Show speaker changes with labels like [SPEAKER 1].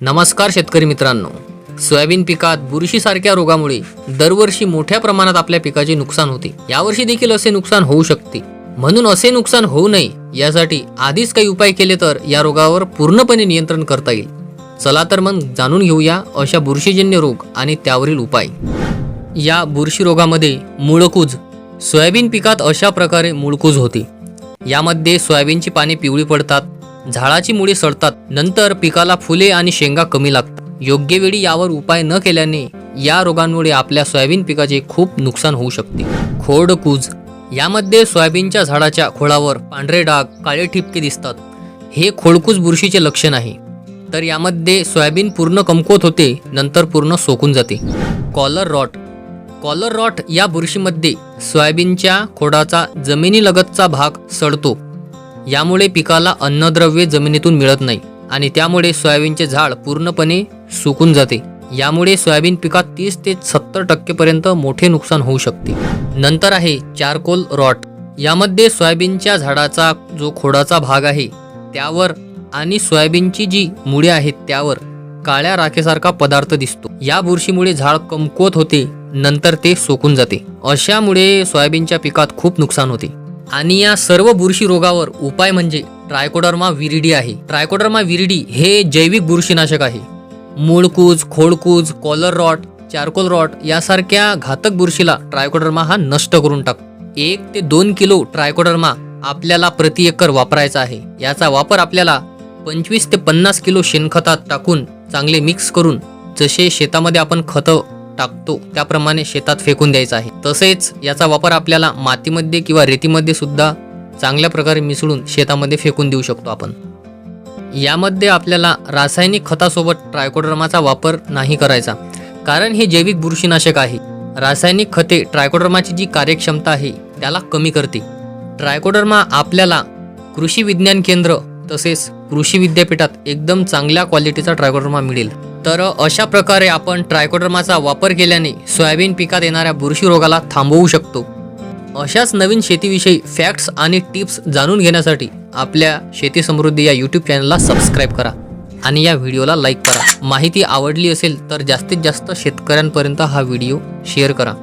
[SPEAKER 1] नमस्कार शेतकरी मित्रांनो. सोयाबीन पिकात बुरशीसारख्या रोगामुळे दरवर्षी मोठ्या प्रमाणात आपल्या पिकाचे नुकसान होते. यावर्षी देखील असे नुकसान होऊ शकते. म्हणून असे नुकसान होऊ नये यासाठी आधीच काही उपाय केले तर या रोगावर पूर्णपणे नियंत्रण करता येईल. चला तर मग जाणून घेऊया अशा बुरशीजन्य रोग आणि त्यावरील उपाय. या बुरशी रोगामध्ये मुळकूज सोयाबीन पिकात अशा प्रकारे मुळकूज होते. यामध्ये सोयाबीनची पाने पिवळी पडतात झाडाची मुळे सडतात नंतर पिकाला फुले आणि शेंगा कमी लागतात. योग्य वेळी यावर उपाय न केल्याने या रोगांमुळे आपल्या सोयाबीन पिकाचे खूप नुकसान होऊ शकते. खोडकूज यामध्ये सोयाबीनच्या झाडाच्या खोडावर पांढरे डाग काळे ठिपके दिसतात. हे खोडकूज बुरशीचे लक्षण आहे. तर यामध्ये सोयाबीन पूर्ण कमकुवत होते नंतर पूर्ण सोकून जाते. कॉलर रॉट कॉलर रॉट या बुरशीमध्ये सोयाबीनच्या खोडाचा जमिनीलगतचा भाग सडतो. यामुळे पिकाला अन्नद्रव्ये जमिनीतून मिळत नाही. आणि त्यामुळे सोयाबीनचे झाड पूर्णपणे सुकून जाते. यामुळे सोयाबीन पिकात तीस ते सत्तर टक्केपर्यंत मोठे नुकसान होऊ शकते. नंतर आहे चारकोल रॉट. यामध्ये सोयाबीनच्या झाडाचा जो खोडाचा भाग आहे त्यावर आणि सोयाबीनची जी मुळे आहेत त्यावर काळ्या राखेसारखा पदार्थ दिसतो. या बुरशीमुळे झाड कमकुवत होते नंतर ते सोकून जाते. अशामुळे सोयाबीनच्या पिकात खूप नुकसान होते. आणि या सर्व बुरशी रोगावर उपाय म्हणजे ट्रायकोडर्मा विरिडी आहे. ट्रायकोडर्मा विरिडी हे जैविक बुरशीनाशक आहे. मूळकूज खोडकूज कॉलर रॉट चारकोल रॉट यासारख्या घातक बुरशीला ट्रायकोडर्मा हा नष्ट करून टाकतो. एक ते दोन किलो ट्रायकोडर्मा आपल्याला प्रति एकर वापरायचा आहे. याचा वापर आपल्याला पंचवीस ते पन्नास किलो शेणखतात टाकून चांगले मिक्स करून जसे शेतामध्ये आपण खतं टाकतो त्याप्रमाणे शेतात फेकून द्यायचं आहे. तसेच याचा वापर आपल्याला मातीमध्ये किंवा रेतीमध्ये सुद्धा चांगल्या प्रकारे मिसळून शेतामध्ये फेकून देऊ शकतो आपण. यामध्ये आपल्याला रासायनिक खतासोबत ट्रायकोड्रमाचा वापर नाही करायचा. कारण हे जैविक बुरशीनाशक आहे. रासायनिक खते ट्रायकोडर्माची जी कार्यक्षमता आहे त्याला कमी करते. ट्रायकोडर्मा आपल्याला कृषी विज्ञान केंद्र तसेच कृषी विद्यापीठात एकदम चांगल्या क्वालिटीचा ट्रायकोडर्मा मिळेल. तर अशा प्रकारे आपण ट्रायकोडर्माचा वापर केल्याने सोयाबीन पिकात येणाऱ्या बुरशी रोगाला थांबवू शकतो. अशाच नवीन शेतीविषयी फॅक्ट्स आणि टिप्स जाणून घेण्यासाठी आपल्या शेती समृद्धी या यूट्यूब चॅनलला सबस्क्राईब करा आणि या व्हिडिओला लाईक करा. माहिती आवडली असेल तर जास्तीत जास्त शेतकऱ्यांपर्यंत हा व्हिडिओ शेअर करा.